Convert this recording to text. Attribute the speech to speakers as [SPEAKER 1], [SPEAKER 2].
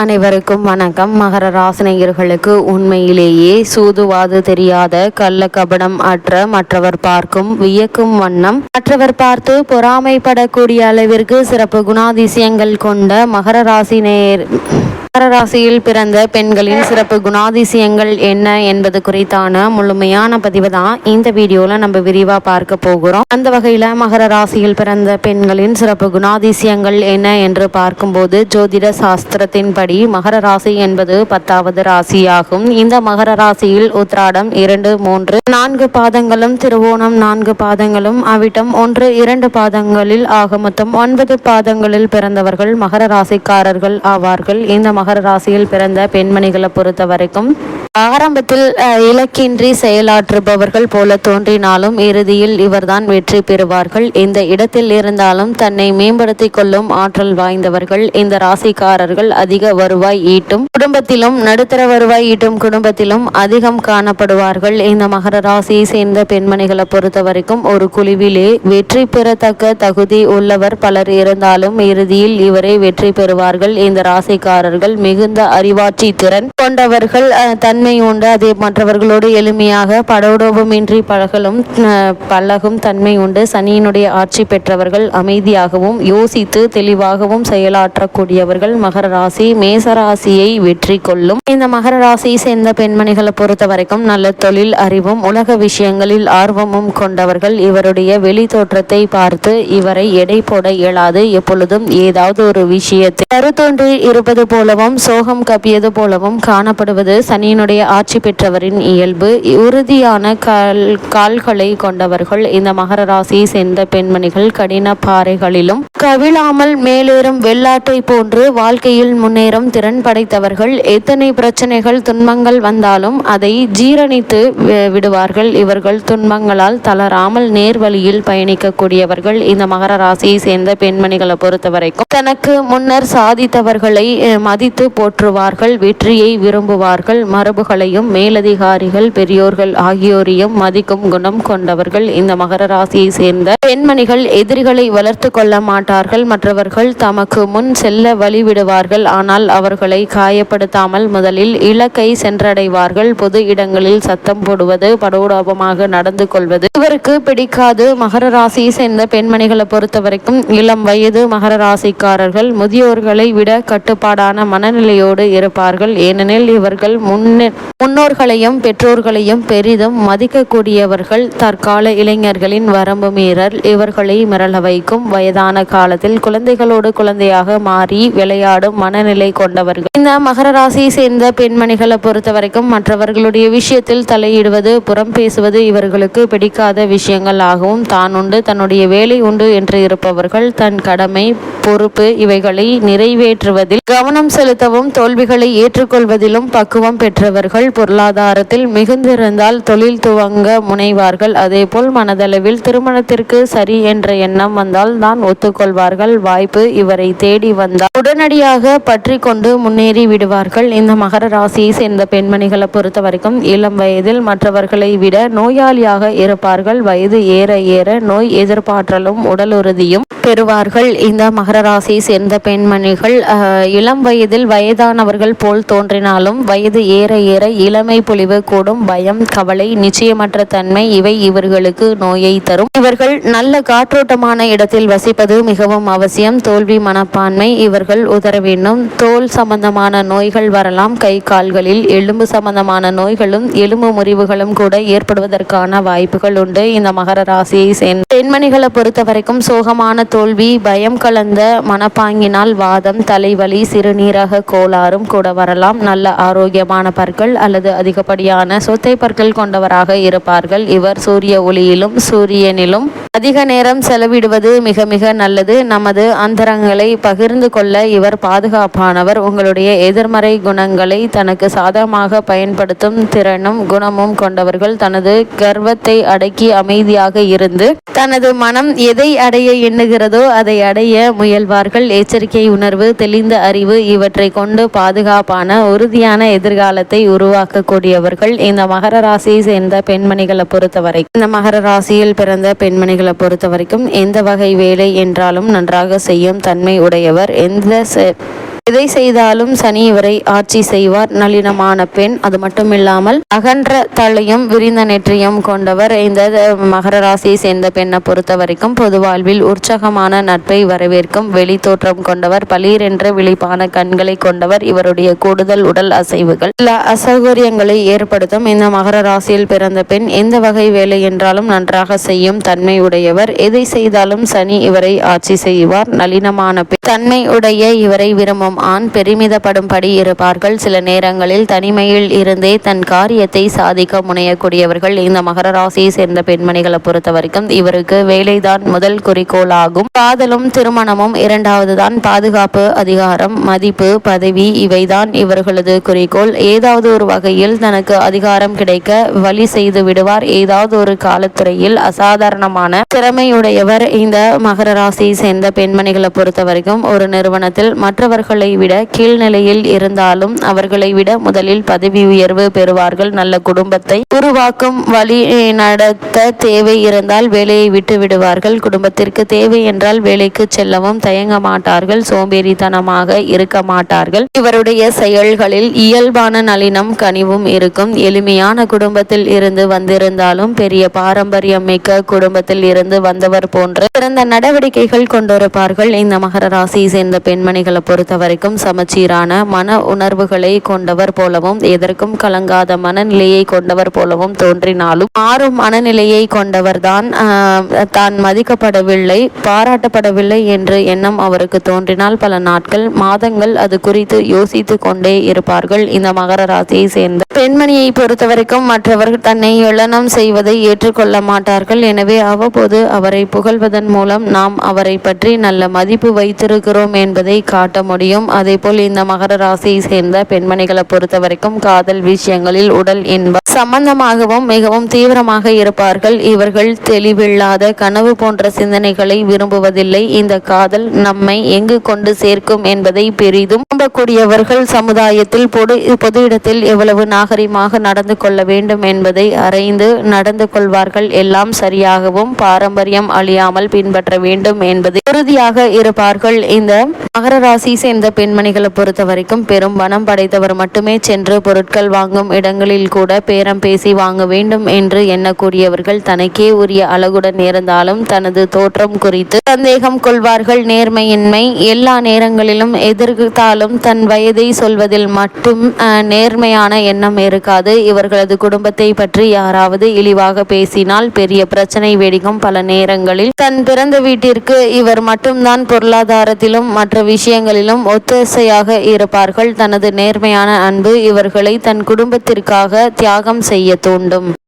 [SPEAKER 1] அனைவருக்கும் வணக்கம். மகர ராசினியர்களுக்கு உண்மையிலேயே சூதுவாது தெரியாத கள்ள கபடம் அற்ற மற்றவர் பார்க்கும் வியக்கும் வண்ணம். மற்றவர் பார்த்து பொறாமைப்படக்கூடிய அளவிற்கு சிறப்பு குணாதிசயங்கள் கொண்ட மகர ராசி நேர் மகர ராசியில் பிறந்த பெண்களின் சிறப்பு குணாதிசயங்கள் என்ன என்பது குறித்தான முழுமையான பதிவு தான் இந்த வீடியோவில் நம்ம விரிவாக பார்க்க போகிறோம். அந்த வகையில் மகர ராசியில் பிறந்த பெண்களின் சிறப்பு குணாதிசயங்கள் என்ன என்று பார்க்கும்போது ஜோதிட சாஸ்திரத்தின்படி மகர ராசி என்பது பத்தாவது ராசியாகும். இந்த மகர ராசியில் உத்ராடம் இரண்டு மூன்று நான்கு பாதங்களும் திருவோணம் நான்கு பாதங்களும் அவிட்டம் ஒன்று இரண்டு பாதங்களில் ஆக மொத்தம் ஒன்பது பாதங்களில் பிறந்தவர்கள் மகர ராசிக்காரர்கள் ஆவார்கள். இந்த மகர ராசியில் பிறந்த பெண்மணிகளை பொறுத்த வரைக்கும் ஆரம்பத்தில் இலக்கின்றி செயலாற்றுபவர்கள் போல தோன்றினாலும் இறுதியில் இவர்தான் வெற்றி பெறுவார்கள். இந்த இடத்தில் இருந்தாலும் தன்னை மேம்படுத்திக் கொள்ளும் ஆற்றல் வாய்ந்தவர்கள். இந்த ராசிக்காரர்கள் அதிக வருவாய் ஈட்டும் குடும்பத்திலும் நடுத்தர வருவாய் ஈட்டும் குடும்பத்திலும் அதிகம் காணப்படுவார்கள். இந்த மகர ராசியை சேர்ந்த பெண்மணிகளை பொறுத்த வரைக்கும் ஒரு குழுவிலே வெற்றி பெறத்தக்க தகுதி உள்ளவர் பலர் இருந்தாலும் இறுதியில் இவரே வெற்றி பெறுவார்கள். இந்த ராசிக்காரர்கள் மிகுந்த அறிவாட்சி திறன் கொண்டவர்கள். தன் தன்மை உண்டு அதே மற்றவர்களோடு எளிமையாக படோடோபமின்றி பழகலும் பழகும் தன்மை உண்டு. சனியினுடைய ஆட்சி பெற்றவர்கள் அமைதியாகவும் யோசித்து தெளிவாகவும் செயலாற்றக்கூடியவர்கள் மகர ராசி மேச ராசியை வெற்றி கொள்ளும். இந்த மகர ராசியை சேர்ந்த பெண்மணிகளை பொறுத்த வரைக்கும் நல்ல தொழில் அறிவும் உலக விஷயங்களில் ஆர்வமும் கொண்டவர்கள். இவருடைய வெளி தோற்றத்தை பார்த்து இவரை எடை போட இயலாது. எப்பொழுதும் ஏதாவது ஒரு விஷயத்தில் கருத்தோன்றி இருப்பது போலவும் சோகம் கப்பியது போலவும் காணப்படுவது சனியினுடைய ஆட்சி பெற்றவரின் இயல்பு உறுதியான கால் கால்களை கொண்டவர்கள் இந்த மகர ராசியை சேர்ந்த பெண்மணிகள் கடின பாறைகளிலும் கவிழாமல் மேலேறும் வெள்ளாட்டை போன்று வாழ்க்கையில் முன்னேறும் திறன் படைத்தவர்கள் எத்தனை பிரச்சனைகள் துன்பங்கள் வந்தாலும் அதை ஜீரணித்து விடுவார்கள். இவர்கள் துன்பங்களால் தளராமல் நேர்வழியில் பயணிக்கக்கூடியவர்கள் இந்த மகர ராசியை சேர்ந்த பெண்மணிகளை பொறுத்த வரைக்கும் தனக்கு முன்னர் சாதித்தவர்களை மதித்து போற்றுவார்கள் வெற்றியை விரும்புவார்கள். மரபு மரபுகளையும் மேலதிகாரிகள் பெரியோர்கள் ஆகியோரையும் மதிக்கும் குணம் கொண்டவர்கள் இந்த மகர ராசியை சேர்ந்த பெண்மணிகள் எதிரிகளை வளர்த்து கொள்ள மாட்டார்கள். மற்றவர்கள் தமக்கு முன் செல்ல வழிவிடுவார்கள். ஆனால் அவர்களை காயப்படுத்தாமல் முதலில் இலக்கை சென்றடைவார்கள். பொது இடங்களில் சத்தம் போடுவது படோடாபமாக நடந்து கொள்வது இவருக்கு பிடிக்காது. மகர ராசியை சேர்ந்த பெண்மணிகளை பொறுத்த வரைக்கும் இளம் வயது மகர ராசிக்காரர்கள் முதியோர்களை விட கட்டுப்பாடான மனநிலையோடு இருப்பார்கள். ஏனெனில் இவர்கள் முன்னே முன்னோர்களையும் பெற்றோர்களையும் பெரிதும் மதிக்கக்கூடியவர்கள் தற்கால இளைஞர்களின் வரம்பு மீறல். இவர்களை மிரள வைக்கும் வயதான காலத்தில் குழந்தைகளோடு குழந்தையாக மாறி விளையாடும் மனநிலை கொண்டவர்கள். இந்த மகர ராசியை சேர்ந்த பெண்மணிகளை பொறுத்த வரைக்கும் மற்றவர்களுடைய விஷயத்தில் தலையிடுவது புறம் பேசுவது இவர்களுக்கு பிடிக்காத விஷயங்கள் ஆகவும் தான் உண்டு. தன்னுடைய வேலை உண்டு என்று இருப்பவர்கள் தன் கடமை பொறுப்பு இவைகளை நிறைவேற்றுவதில் கவனம் செலுத்தவும் தோல்விகளை ஏற்றுக்கொள்வதிலும் பக்குவம் பெற்றவர் பெற்றவர்கள் பொருளாதாரத்தில் மிகுந்திருந்தால் தொழில் துவங்க முனைவார்கள். அதேபோல் மனதளவில் திருமணத்திற்கு சரி என்ற எண்ணம் வந்தால் தான் ஒத்துக்கொள்வார்கள். வாய்ப்பு இவரை தேடி வந்தால் உடனடியாக பற்றி கொண்டு முன்னேறி விடுவார்கள். இந்த மகர ராசியை சேர்ந்த பெண்மணிகளை பொறுத்த வரைக்கும் இளம் வயதில் மற்றவர்களை விட நோயாளியாக இருப்பார்கள். வயது ஏற ஏற நோய் எதிர்ப்பாற்றலும் உடல் உறுதியும் பெறுவார்கள். இந்த மகர ராசியை சேர்ந்த பெண்மணிகள் இளம் வயதில் வயதானவர்கள் போல் தோன்றினாலும் வயது ஏற ஏற இளமை பொலிவு கூடும் பயம் கவலை நிச்சயமற்ற தன்மை இவை இவர்களுக்கு நோயை தரும். இவர்கள் நல்ல காற்றோட்டமான இடத்தில் வசிப்பது மிகவும் அவசியம். தோல்வி மனப்பான்மை இவர்கள் உதர வேண்டும். தோல் சம்பந்தமான நோய்கள் வரலாம். கை கால்களில் எலும்பு சம்பந்தமான நோய்களும் எலும்பு முறிவுகளும் கூட ஏற்படுவதற்கான வாய்ப்புகள் உண்டு. இந்த மகர ராசியை சேர்ந்த பெண்மணிகளை பொறுத்த வரைக்கும் சோகமான தோல்வி பயம் கலந்த மனப்பாங்கினால் வாதம் தலைவலி சிறுநீரக கோளாறும் கூட வரலாம். நல்ல ஆரோக்கியமான பற்கள் அல்லது அதிகப்படியான சொத்தை பற்கள் கொண்டவராக இருப்பார்கள். இவர் சூரிய ஒளியிலும் சூரியனிலும் அதிக நேரம் செலவிடுவது மிக மிக நல்லது. நமது அந்தரங்களை பகிர்ந்து கொள்ள இவர் பாதுகாப்பானவர். உங்களுடைய எதிர்மறை குணங்களை தனக்கு சாதகமாக பயன்படுத்தும் திறனும் குணமும் கொண்டவர்கள் தனது கர்வத்தை அடக்கி அமைதியாக இருந்து தனது மனம் எதை அடைய எண்ணுகிறதோ அதை அடைய முயல்வார்கள். எச்சரிக்கை உணர்வு தெளிந்த அறிவு இவற்றை கொண்டு பாதுகாப்பான உறுதியான எதிர்காலத்தை உருவாக்கக்கூடியவர்கள். இந்த மகர ராசியை சேர்ந்த பெண்மணிகளை பொறுத்தவரை இந்த மகர ராசியில் பிறந்த பெண்மணிகள் பொறுத்த வரைக்கும் எந்த வகை வேலை என்றாலும் நன்றாக செய்யும் தன்மை உடையவர். எந்த எதை செய்தாலும் சனி இவரை ஆட்சி செய்வார். நளினமான பெண் அது மட்டுமில்லாமல் அகன்ற தலையும் விரிந்த நெற்றியும் கொண்டவர். இந்த மகர ராசியை சேர்ந்த பெண்ணை பொறுத்த வரைக்கும் பொது வாழ்வில் உற்சாகமான நட்பை வரவேற்கும் வெளி தோற்றம் கொண்டவர். பளீர் என்ற விழிப்பான கண்களை கொண்டவர். இவருடைய கூடுதல் உடல் அசைவுகள் சில அசௌகரியங்களை ஏற்படுத்தும். இந்த மகர ராசியில் பிறந்த பெண் எந்த வகை வேலை என்றாலும் நன்றாக செய்யும் தன்மை உடையவர். எதை செய்தாலும் சனி இவரை ஆட்சி செய்வார். நளினமான பெண் தன்மை உடைய இவரை விரும்பும் ஆண் பெருமிதப்படும்படி இருப்பார்கள். சில நேரங்களில் தனிமையில் இருந்தே தன் காரியத்தை சாதிக்க முனையக்கூடியவர்கள். இந்த மகர ராசியை சேர்ந்த பெண்மணிகளை பொறுத்த வரைக்கும் இவருக்கு வேலைதான் முதல் குறிக்கோளாகும். காதலும் திருமணமும் இரண்டாவதுதான் பாதுகாப்பு அதிகாரம் மதிப்பு பதவி இவைதான் இவர்களது குறிக்கோள். ஏதாவது ஒரு வகையில் தனக்கு அதிகாரம் கிடைக்க வழி செய்து விடுவார். ஏதாவது ஒரு காலத்துறையில் அசாதாரணமான திறமையுடையவர். இந்த மகர ராசியை சேர்ந்த பெண்மணிகளை பொறுத்த வரைக்கும் ஒரு நிறுவனத்தில் மற்றவர்களை விட கீழ்நிலையில் இருந்தாலும் அவர்களை விட முதலில் பதவி உயர்வு பெறுவார்கள். நல்ல குடும்பத்தை உருவாக்கும் வழி நடத்த தேவை இருந்தால் வேலையை விட்டு விடுவார்கள். குடும்பத்திற்கு தேவை என்றால் வேலைக்கு செல்லவும் தயங்க மாட்டார்கள். சோம்பேறித்தனமாக இருக்க மாட்டார்கள். இவருடைய செயல்களில் இயல்பான நளினம் கனிவும் இருக்கும். எளிமையான குடும்பத்தில் இருந்து வந்திருந்தாலும் பெரிய பாரம்பரியம் மிக்க குடும்பத்தில் இருந்து வந்தவர் போன்ற சிறந்த நடவடிக்கைகள் கொண்டிருப்பார்கள். இந்த மகர ராசியை சேர்ந்த பெண்மணிகளை பொறுத்தவரை வரைக்கும் சமச்சீரான மன உணர்வுகளை கொண்டவர் போலவும் எதற்கும் கலங்காத மனநிலையை கொண்டவர் போலவும் தோன்றினாலும் மாறும் மனநிலையை கொண்டவர்தான் தான் மதிக்கப்படவில்லை பாராட்டப்படவில்லை என்று எண்ணம் அவருக்கு தோன்றினால் பல நாட்கள் மாதங்கள் அது குறித்து யோசித்து கொண்டே இருப்பார்கள். இந்த மகர ராசியை சேர்ந்த பெண்மணியை பொறுத்தவரைக்கும் மற்றவர்கள் தன்னை இளனம் செய்வதை ஏற்றுக்கொள்ள மாட்டார்கள். எனவே அவ்வப்போது அவரை புகழ்வதன் மூலம் நாம் அவரை பற்றி நல்ல மதிப்பு வைத்திருக்கிறோம் என்பதை காட்ட முடியும். அதேபோல் இந்த மகர ராசியை சேர்ந்த பெண்மணிகளை பொறுத்தவரைக்கும் காதல் விஷயங்களில் உடல் இன்பம் சம்பந்தமாகவும் மிகவும் தீவிரமாக இருப்பார்கள். இவர்கள் தெளிவில்லாத கனவு போன்ற சிந்தனைகளை விரும்புவதில்லை. இந்த காதல் நம்மை எங்கு கொண்டு சேர்க்கும் என்பதை பெரிதும் நம்பக்கூடியவர்கள் சமுதாயத்தில் பொது பொது இடத்தில் எவ்வளவு நாகரிகமாக நடந்து கொள்ள வேண்டும் என்பதை அறைந்து நடந்து கொள்வார்கள். எல்லாம் சரியாகவும் பாரம்பரியம் அழியாமல் பின்பற்ற வேண்டும் என்பது உறுதியாக இருப்பார்கள். இந்த மகர ராசி சேர்ந்த பெண்மணிகளை பொறுத்த வரைக்கும் பெரும் பணம் படைத்தவர் மட்டுமே சென்று பொருட்கள் வாங்கும் இடங்களில் கூட பேரம் பேசி வாங்க வேண்டும் என்று எண்ணக்கூடியவர்கள் தனக்கே உரிய அழகுடன் இருந்தாலும் தனது தோற்றம் குறித்து சந்தேகம் கொள்வார்கள். நேர்மையின்மை எல்லா நேரங்களிலும் எதிர்த்தாலும் தன் வயதை சொல்வதில் மட்டும் நேர்மையான எண்ணம் இருக்காது. இவர்களது குடும்பத்தை பற்றி யாராவது இழிவாக பேசினால் பெரிய பிரச்சனை வெடிக்கும். பல நேரங்களில் தன் பிறந்த வீட்டிற்கு இவர் மட்டும்தான் பொருளாதாரத்திலும் மற்ற விஷயங்களிலும் ஒத்தாசையாக இருப்பார்கள். தனது நேர்மையான அன்பு இவர்களை தன் குடும்பத்திற்காக தியாகம் செய்ய தூண்டும்.